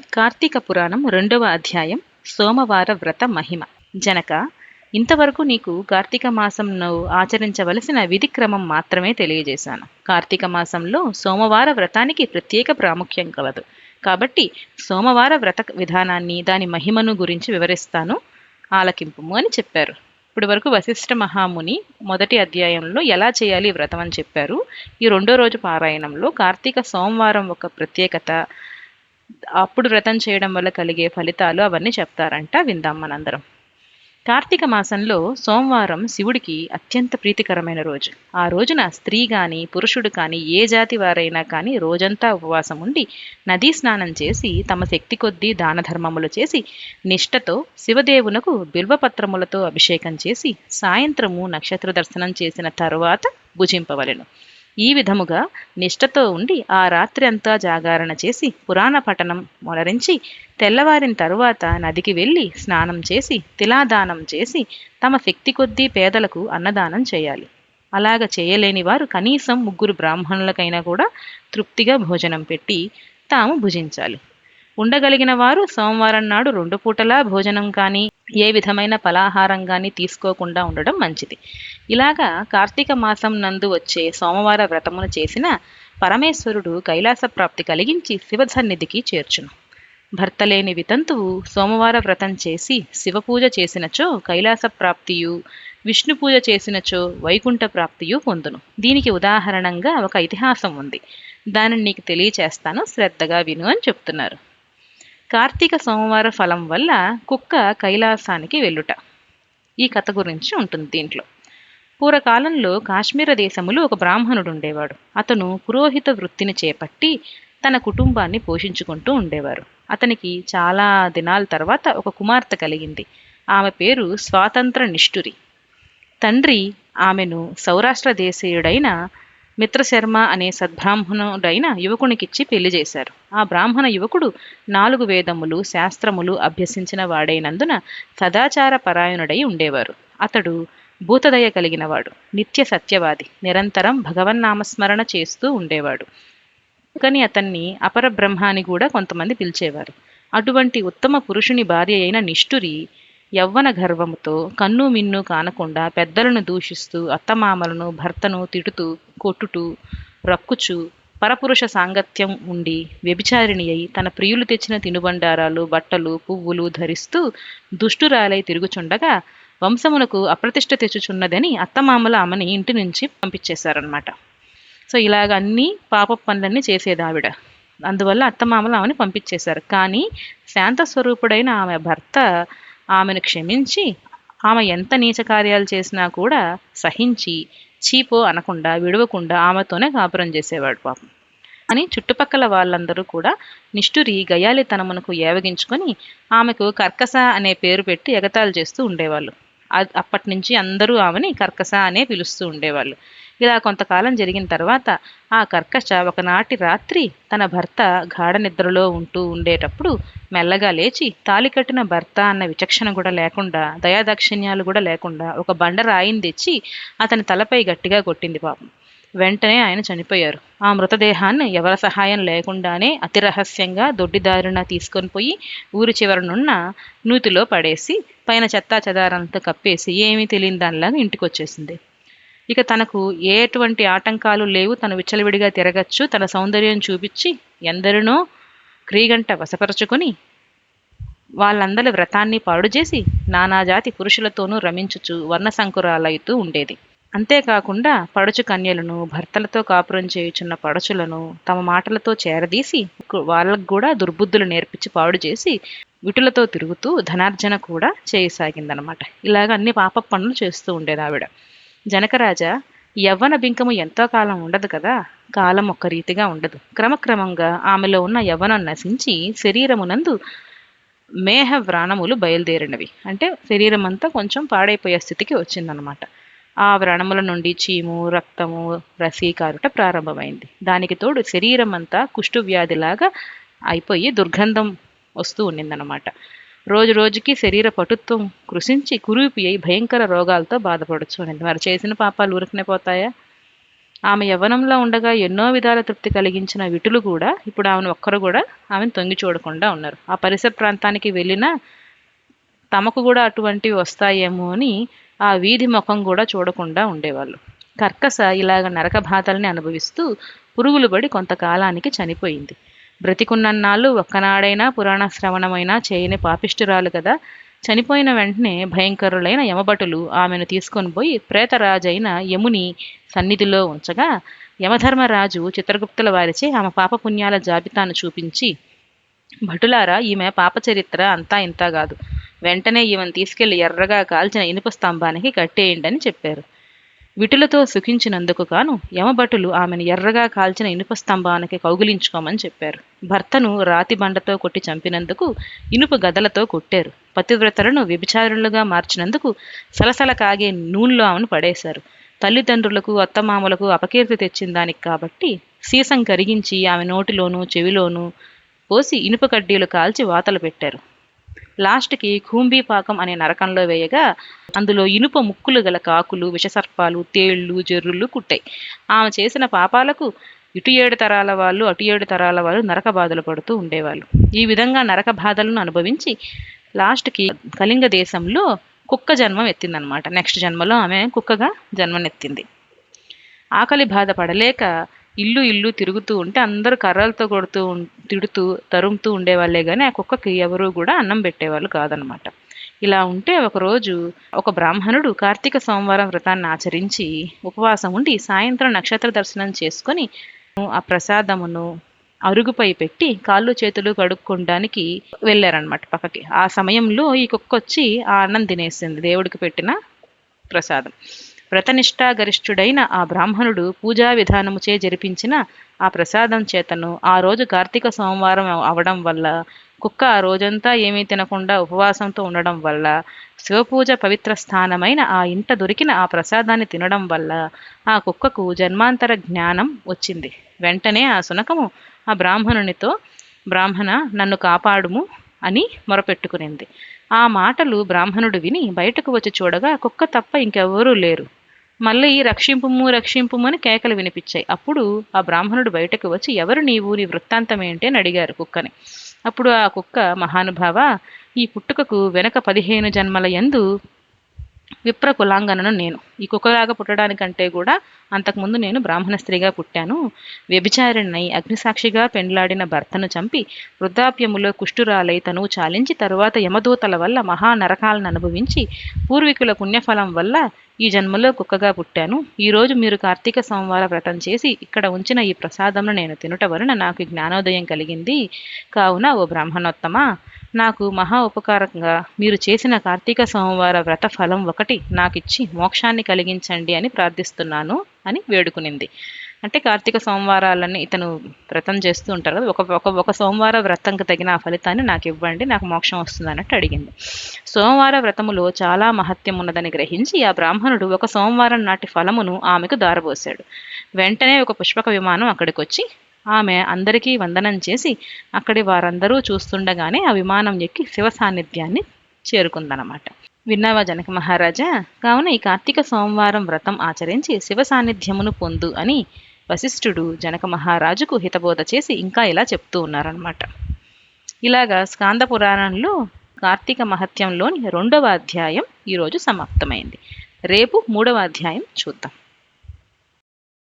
కార్తీక పురాణం రెండవ అధ్యాయం సోమవార వ్రత మహిమ. జనక ఇంతవరకు నీకు కార్తీక మాసంలో ఆచరించవలసిన విధి క్రమం మాత్రమే తెలియజేశాను. కార్తీక మాసంలో సోమవార వ్రతానికి ప్రత్యేక ప్రాముఖ్యం కలదు. కాబట్టి సోమవార వ్రత విధానాన్ని దాని మహిమను గురించి వివరిస్తాను. ఆలకింపుము అని చెప్పారు. ఇప్పటి వరకు వశిష్ఠ మహాముని మొదటి అధ్యాయంలో ఎలా చేయాలి వ్రతం అని చెప్పారు. ఈ రెండో రోజు పారాయణంలో కార్తీక సోమవారం ఒక ప్రత్యేకత అప్పుడు వ్రతం చేయడం వల్ల కలిగే ఫలితాలు అవన్నీ చెప్తారంట విందాం మనందరం. కార్తీక మాసంలో సోమవారం శివుడికి అత్యంత ప్రీతికరమైన రోజు. ఆ రోజున స్త్రీ కానీ పురుషుడు కానీ ఏ జాతి వారైనా కానీ రోజంతా ఉపవాసం ఉండి నదీ స్నానం చేసి తమ శక్తి కొద్దీ దాన ధర్మములు చేసి నిష్ఠతో శివదేవునకు బిల్వపత్రములతో అభిషేకం చేసి సాయంత్రము నక్షత్ర దర్శనం చేసిన తరువాత భుజింపవలెను. ఈ విధముగా నిష్ఠతో ఉండి ఆ రాత్రి అంతా జాగారణ చేసి పురాణ పఠనం మొలరించి తెల్లవారిన తరువాత నదికి వెళ్ళి స్నానం చేసి తిలాదానం చేసి తమ శక్తి కొద్దీ పేదలకు అన్నదానం చేయాలి. అలాగ చేయలేని వారు కనీసం ముగ్గురు బ్రాహ్మణులకైనా కూడా తృప్తిగా భోజనం పెట్టి తాము భుజించాలి. ఉండగలిగిన వారు సోమవారం నాడు రెండు పూటలా భోజనం కానీ ఏ విధమైన ఫలాహారం కానీ తీసుకోకుండా ఉండడం మంచిది. ఇలాగా కార్తీక మాసం నందు వచ్చే సోమవార వ్రతమును చేసిన పరమేశ్వరుడు కైలాస ప్రాప్తి కలిగించి శివ సన్నిధికి చేర్చును. భర్త లేని వితంతువు సోమవార వ్రతం చేసి శివపూజ చేసినచో కైలాస ప్రాప్తియు విష్ణు పూజ చేసినచో వైకుంఠ ప్రాప్తియు పొందును. దీనికి ఉదాహరణంగా ఒక ఇతిహాసం ఉంది. దానిని నీకు తెలియచేస్తాను. శ్రద్ధగా విను అని చెప్తున్నారు. కార్తీక సోమవార ఫలం వల్ల కుక్క కైలాసానికి వెళ్ళుట. ఈ కథ గురించి ఉంటుంది దీంట్లో. పూర్వకాలంలో కాశ్మీర దేశములో ఒక బ్రాహ్మణుడు ఉండేవాడు అతను పురోహిత వృత్తిని చేపట్టి తన కుటుంబాన్ని పోషించుకుంటూ ఉండేవారు. అతనికి చాలా దినాల తర్వాత ఒక కుమార్తె కలిగింది. ఆమె పేరు స్వాతంత్ర నిష్ఠురి. తండ్రి ఆమెను సౌరాష్ట్ర దేశీయుడైన మిత్రశర్మ అనే సద్బ్రాహ్మణుడైన యువకునికిచ్చి పెళ్ళి చేశారు. ఆ బ్రాహ్మణ యువకుడు నాలుగు వేదములు శాస్త్రములు అభ్యసించిన వాడైనందున సదాచార పరాయణుడై ఉండేవారు. అతడు భూతదయ కలిగినవాడు నిత్య సత్యవాది నిరంతరం భగవన్నామస్మరణ చేస్తూ ఉండేవాడు. కానీ అతన్ని అపర బ్రహ్మాని కూడా కొంతమంది పిలిచేవారు. అటువంటి ఉత్తమ పురుషుని భార్య అయిన నిష్ఠురి యవ్వన గర్వముతో కన్ను మిన్ను కానకుండా పెద్దలను దూషిస్తూ అత్తమామలను భర్తను తిడుతూ కొట్టుటూ రక్కుచు పరపురుష సాంగత్యం ఉండి వ్యభిచారిణి అయి తన ప్రియులు తెచ్చిన తినుబండారాలు బట్టలు పువ్వులు ధరిస్తూ దుష్టురాలై తిరుగుచుండగా వంశమునకు అప్రతిష్ట తెచ్చుచున్నదని అత్తమామల ఆమెని ఇంటి నుంచి పంపించేశారనమాట సో ఇలాగ అన్ని పాప పనులన్నీ చేసేది ఆవిడ అందువల్ల అత్తమామలు ఆమెను పంపించేశారు. కానీ శాంత స్వరూపుడైన ఆమె భర్త ఆమెను క్షమించి ఆమె ఎంత నీచ కార్యాలు చేసినా కూడా సహించి చీపో అనకుండా విడవకుండా ఆమెతోనే కాపురం చేసేవాడు పాపం. అని చుట్టుపక్కల వాళ్ళందరూ కూడా నిష్ఠురి గయాలితనమునకు ఏవగించుకొని ఆమెకు కర్కస అనే పేరు పెట్టి ఎగతాళి చేస్తూ ఉండేవాళ్ళు. అప్పటి నుంచి అందరూ ఆమెని కర్కస అనే పిలుస్తూ ఉండేవాళ్ళు. ఇలా కొంతకాలం జరిగిన తర్వాత ఆ కర్కశ ఒకనాటి రాత్రి తన భర్త గాఢ నిద్రలో ఉంటూ ఉండేటప్పుడు మెల్లగా లేచి తాలి కట్టిన భర్త అన్న విచక్షణ కూడా లేకుండా దయాదాక్షిణ్యాలు కూడా లేకుండా ఒక బండ రాయిని తెచ్చి అతని తలపై గట్టిగా కొట్టింది పాపం. వెంటనే ఆయన చనిపోయారు. ఆ మృతదేహాన్ని ఎవరి సహాయం లేకుండానే అతి రహస్యంగా దొడ్డిదారిన తీసుకొని పోయి ఊరి చివరనున్న నూతిలో పడేసి పైన చెత్తా చెదారంతా కప్పేసి ఏమీ తెలియని దానిలాగా ఇంటికి వచ్చేసింది ఇక తనకు ఎటువంటి ఆటంకాలు లేవు. తను విచ్చలవిడిగా తిరగచ్చు. తన సౌందర్యం చూపించి ఎందరినో క్రీగంట వశపరచుకొని వాళ్ళందరి వ్రతాన్ని పాడు చేసి నానాజాతి పురుషులతోనూ రమించుచు వర్ణ వర్ణసంకురాలవుతూ ఉండేది. అంతేకాకుండా పడుచు కన్యలను భర్తలతో కాపురం చేయుచున్న పడుచులను తమ మాటలతో చేరదీసి వాళ్ళకు కూడా దుర్బుద్ధులు నేర్పించి పాడు చేసి విటులతో తిరుగుతూ ధనార్జన కూడా చేయసాగిందనమాట. ఇలాగ అన్ని పాప పనులు చేస్తూ ఉండేది ఆవిడ జనకరాజా యవ్వన బింకము ఎంతో కాలం ఉండదు కదా? కాలం ఒక్క రీతిగా ఉండదు. క్రమక్రమంగా ఆమెలో ఉన్న యవ్వనం నశించి శరీరమునందు మేహ వ్రాణములు బయలుదేరినవి. అంటే శరీరం అంతా కొంచెం పాడైపోయే స్థితికి వచ్చిందనమాట ఆ వ్రణముల నుండి చీము రక్తము రసి కారుట ప్రారంభమైంది. దానికి తోడు శరీరం అంతా కుష్ఠువ్యాధిలాగా అయిపోయి దుర్గంధం వస్తూ ఉండిందనమాట రోజు రోజుకి శరీర పటుత్వం కృషించి కురూపి అయి భయంకర రోగాలతో బాధపడుచు వారు చేసిన పాపాలు ఊరికనే పోతాయా? ఆమె యవ్వనంలో ఉండగా ఎన్నో విధాల తృప్తి కలిగించిన విటులు కూడా ఇప్పుడు ఆమెను ఒక్కరు కూడా ఆమెను తొంగి చూడకుండా ఉన్నారు. ఆ పరిసర ప్రాంతానికి వెళ్ళినా తమకు కూడా అటువంటివి వస్తాయేమో అని ఆ వీధి ముఖం కూడా చూడకుండా ఉండేవాళ్ళు. కర్కస ఇలాగ నరక బాధల్ని అనుభవిస్తూ పురుగులు పడి కొంతకాలానికి చనిపోయింది. బ్రతికున్నన్నాళ్ళు ఒక్కనాడైనా పురాణ శ్రవణమైనా చేయని పాపిష్టురాలు కదా. చనిపోయిన వెంటనే భయంకరులైన యమభటులు ఆమెను తీసుకొని పోయి ప్రేతరాజైన యముని సన్నిధిలో ఉంచగా యమధర్మరాజు చిత్రగుప్తుల వారిచే ఆమె పాపపుణ్యాల జాబితాను చూపించి భటులారా ఈమె పాపచరిత్ర అంతా ఇంతా కాదు. వెంటనే ఈమెను తీసుకెళ్ళి ఎర్రగా కాల్చిన ఇనుప స్తంభానికి కట్టేయండి అని చెప్పారు. విటులతో సుఖించినందుకు గాను యమభటులు ఆమెను ఎర్రగా కాల్చిన ఇనుప స్తంభానికి కౌగిలించుకోమని చెప్పారు. భర్తను రాతి బండతో కొట్టి చంపినందుకు ఇనుప గదలతో కొట్టారు. పతివ్రతలను వ్యభిచారులుగా మార్చినందుకు సలసల కాగే నూనెలో ఆమెను పడేశారు. తల్లిదండ్రులకు అత్తమామలకు అపకీర్తి తెచ్చిన దానికి కాబట్టి సీసం కరిగించి ఆమె నోటిలోనూ చెవిలోనూ పోసి ఇనుప కడ్డీలు కాల్చి వాతలు పెట్టారు. లాస్ట్కి కూంబీపాకం అనే నరకంలో వేయగా అందులో ఇనుప ముక్కులు గల కాకులు విషసర్పాలు తేళ్ళు జర్రులు కుట్టాయి. ఆమె చేసిన పాపాలకు ఇటు ఏడు తరాల వాళ్ళు అటు ఏడు తరాల వాళ్ళు నరక బాధలు పడుతూ ఉండేవాళ్ళు. ఈ విధంగా నరక బాధలను అనుభవించి లాస్ట్కి కళింగ దేశంలో కుక్క జన్మం ఎత్తిందనమాట. నెక్స్ట్ జన్మలో ఆమె కుక్కగా జన్మనెత్తింది. ఆకలి బాధ పడలేక ఇల్లు ఇల్లు తిరుగుతూ ఉంటే అందరూ కర్రలతో కొడుతూ తిడుతూ తరుముతూ ఉండేవాళ్ళే కానీ ఆ కుక్కకి ఎవరూ కూడా అన్నం పెట్టేవాళ్ళు కాదనమాట ఇలా ఉంటే ఒకరోజు ఒక బ్రాహ్మణుడు కార్తీక సోమవారం వ్రతాన్ని ఆచరించి ఉపవాసం ఉండి సాయంత్రం నక్షత్ర దర్శనం చేసుకొని ఆ ప్రసాదమును అరుగుపై పెట్టి కాళ్ళు చేతులు కడుక్కోవడానికి వెళ్ళారనమాట పక్కకి. ఆ సమయంలో ఈ కుక్క వచ్చి ఆ అన్నం తినేసింది దేవుడికి పెట్టిన ప్రసాదం. వ్రతనిష్టాగరిష్ఠుడైన ఆ బ్రాహ్మణుడు పూజా విధానముచే జరిపించిన ఆ ప్రసాదం చేతను ఆ రోజు కార్తీక సోమవారం అవడం వల్ల కుక్క ఆ రోజంతా ఏమీ తినకుండా ఉపవాసంతో ఉండడం వల్ల శివపూజ పవిత్ర స్థానమైన ఆ ఇంట దొరికిన ఆ ప్రసాదాన్ని తినడం వల్ల ఆ కుక్కకు జన్మాంతర జ్ఞానం వచ్చింది. వెంటనే ఆ శునకము ఆ బ్రాహ్మణునితో బ్రాహ్మణ నన్ను కాపాడుము అని మొరపెట్టుకునింది. ఆ మాటలు బ్రాహ్మణుడు విని బయటకు వచ్చి చూడగా కుక్క తప్ప ఇంకెవ్వరూ లేరు. మళ్ళీ రక్షింపుము రక్షింపుము అని కేకలు వినిపించాయి. అప్పుడు ఆ బ్రాహ్మణుడు బయటకు వచ్చి ఎవరు నీవు? నీ వృత్తాంతం ఏంటి? అని అడిగారు కుక్కని. అప్పుడు ఆ కుక్క మహానుభావ ఈ పుట్టుకకు వెనక పదిహేను జన్మల యందు విప్ర కులాంగనను నేను. ఈ కుక్కలాగా పుట్టడానికంటే కూడా అంతకుముందు నేను బ్రాహ్మణ స్త్రీగా పుట్టాను. వ్యభిచారిణై అగ్నిసాక్షిగా పెండ్లాడిన భర్తను చంపి వృద్ధాప్యములో కుష్ఠురాలై తను చాలించి తరువాత యమదూతల వల్ల మహా నరకాలను అనుభవించి పూర్వీకుల పుణ్యఫలం వల్ల ఈ జన్మలో కుక్కగా పుట్టాను. ఈరోజు మీరు కార్తీక సోమవార వ్రతం చేసి ఇక్కడ ఉంచిన ఈ ప్రసాదంను నేను తినుట వలన నాకు జ్ఞానోదయం కలిగింది. కావున ఓ బ్రాహ్మణోత్తమ నాకు మహా ఉపకారంగా మీరు చేసిన కార్తీక సోమవార వ్రత ఫలం ఒకటి నాకిచ్చి మోక్షాన్ని కలిగించండి అని ప్రార్థిస్తున్నాను అని వేడుకునింది. అంటే కార్తీక సోమవారాలని ఇతను వ్రతం చేస్తూ ఉంటారు కదా ఒక ఒక ఒక సోమవార వ్రతంకి తగిన ఆ ఫలితాన్ని నాకు ఇవ్వండి నాకు మోక్షం వస్తుంది అన్నట్టు అడిగింది. సోమవార వ్రతములో చాలా మహత్యం ఉన్నదని గ్రహించి ఆ బ్రాహ్మణుడు ఒక సోమవారం నాటి ఫలమును ఆమెకు దారబోశాడు వెంటనే ఒక పుష్పక విమానం అక్కడికి వచ్చి ఆమె అందరికీ వందనం చేసి అక్కడి వారందరూ చూస్తుండగానే ఆ విమానం ఎక్కి శివ సాన్నిధ్యాన్ని చేరుకుందనమాట విన్నావా జనక మహారాజా? కావున ఈ కార్తీక సోమవారం వ్రతం ఆచరించి శివ సాన్నిధ్యమును పొందు అని వశిష్ఠుడు జనక మహారాజుకు హితబోధ చేసి ఇంకా ఇలా చెప్తూ ఉన్నారనమాట ఇలాగా స్కాంద పురాణంలో కార్తీక మహత్యంలోని రెండవ అధ్యాయం ఈరోజు సమాప్తమైంది. రేపు మూడవ అధ్యాయం చూద్దాం.